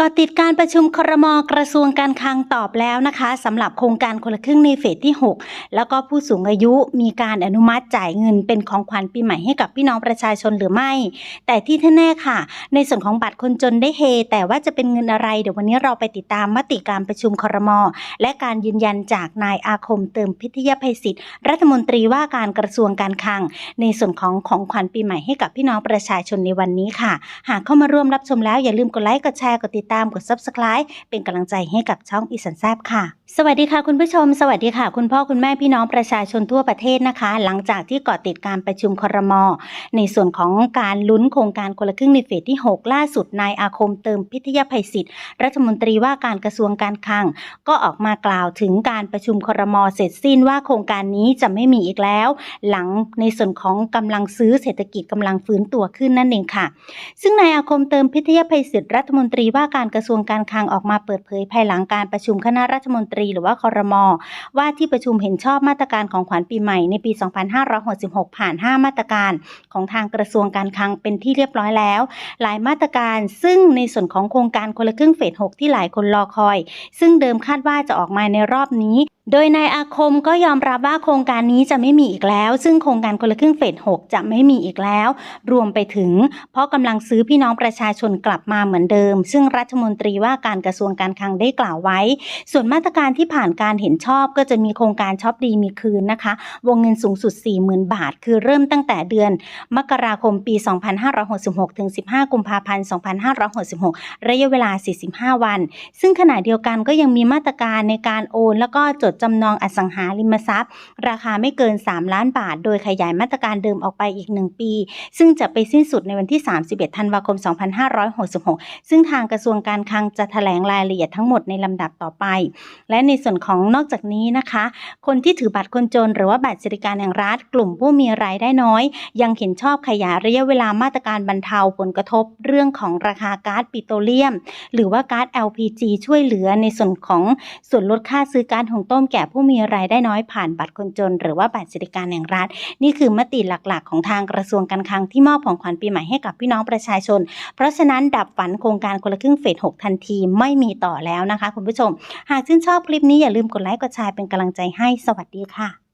ก็ติดการประชุมครมกระทรวงการคลังตอบแล้วนะคะสำหรับโครงการคนละครึ่งในเฟสที่ 6 แล้วก็ผู้สูงอายุมีการอนุมัติจ่ายเงินเป็นของขวัญปีใหม่ให้กับพี่น้องประชาชนหรือไม่ แต่ที่แน่ค่ะ ในส่วนของบัตรคนจนได้เฮ แต่ว่าจะเป็นเงินอะไรเดี๋ยววันนี้เราไปติดตามมติการประชุมครม และการยืนยันจากนายอาคมเติมพิทยาภัยศิษย์รัฐมนตรีว่าการกระทรวงการคลัง ในส่วนของของขวัญปีใหม่ให้กับพี่น้องประชาชนในวันนี้ค่ะ หากเข้ามาร่วมรับชมแล้วอย่าลืมกดไลค์กดแชร์กดติดตามกด subscribe เป็นกำลังใจให้กับช่องอีสันแซบค่ะ สวัสดีค่ะคุณผู้ชม สวัสดีค่ะ คุณพ่อคุณแม่พี่น้องประชาชนทั่วประเทศนะคะ หลังจากที่เกาะติดการประชุมครม ในส่วนของการลุ้นโครงการคนละครึ่งในเฟสที่ 6 ล่าสุดนายอาคมเติมพิทยาภัยศิษย์รัฐมนตรีว่าการกระทรวงการคลัง ก็ออกมากล่าวถึงการประชุมครมเสร็จสิ้นว่าโครงการนี้จะไม่มีอีกแล้ว หลังในส่วนของกำลังซื้อเศรษฐกิจกำลังฟื้นตัวขึ้นนั่นเองค่ะ ซึ่งนายอาคมเติมพิทยาภัยศิษย์รัฐมนตรีว่าการกระทรวงการคลังออกมาเปิดเผยภายหลังการประชุมคณะรัฐมนตรีหรือว่าคอรมอว่าที่ประชุมเห็นชอบมาตรการของขวัญปีใหม่ในปี 2566 ผ่าน 5 มาตรการของทางกระทรวงการคลังเป็นที่เรียบร้อยแล้ว หลายมาตรการซึ่งในส่วนของโครงการคนละครึ่งเฟส 6 ที่หลายคนรอคอย ซึ่งเดิมคาดว่าจะออกมาในรอบนี้ โดยนายอาคมก็ยอมรับว่าโครงการนี้จะไม่มีอีกแล้ว ซึ่งโครงการคนละครึ่งเฟส 6 จะไม่มีอีกแล้ว รวมไปถึง เพราะกำลังซื้อพี่น้องประชาชนกลับมาเหมือนเดิม ซึ่งรัฐมนตรีว่าการกระทรวงการคลังได้กล่าวไว้ ส่วนมาตรการที่ผ่านการเห็นชอบก็จะมีโครงการช็อปดีมีคืนนะคะ วงเงินสูงสุด 40,000 บาท คือเริ่มตั้งแต่เดือน มกราคมปี 2566 ถึง 15 กุมภาพันธ์ 2566 ระยะเวลา 45 วัน ซึ่งขณะเดียวกันก็ยังมีมาตรการในการโอน แล้วก็จดจำนองอสังหาริมทรัพย์ ราคาไม่เกิน 3 ล้านบาท โดยขยายมาตรการเดิมออกไปอีก 1 ปี ซึ่งจะไปสิ้นสุดในวันที่ 31 ธันวาคม 2566 ซึ่งทางกระทรวงการคลังจะแถลงรายละเอียดทั้งหมดในลำดับต่อไป และในส่วนของนอกจากนี้นะคะ คนที่ถือบัตรคนจน หรือว่าบัตรสวัสดิการแห่งรัฐ กลุ่มผู้มีรายได้น้อย ยังเห็นชอบขยายระยะเวลามาตรการบรรเทาผลกระทบ เรื่องของราคาก๊าซปิโตรเลียม หรือว่าก๊าซ LPG ช่วยเหลือในส่วนของส่วนลดค่าซื้อก๊าซหุงต้มแก่ผู้มีรายได้น้อยผ่านบัตรคนจน หรือว่าบัตรสวัสดิการแห่งรัฐ นี่คือมติหลักๆ ของทางกระทรวงการคลังที่มอบของขวัญปีใหม่ให้กับพี่น้องประชาชน เพราะฉะนั้นดับฝันโครงการคนละครึ่งเฟส6ทันทีไม่มีต่อแล้วนะคะ คุณผู้ชม หากชื่นชอบคลิปนี้อย่าลืมกดไลค์กดแชร์เป็นกำลังใจให้สวัสดีค่ะ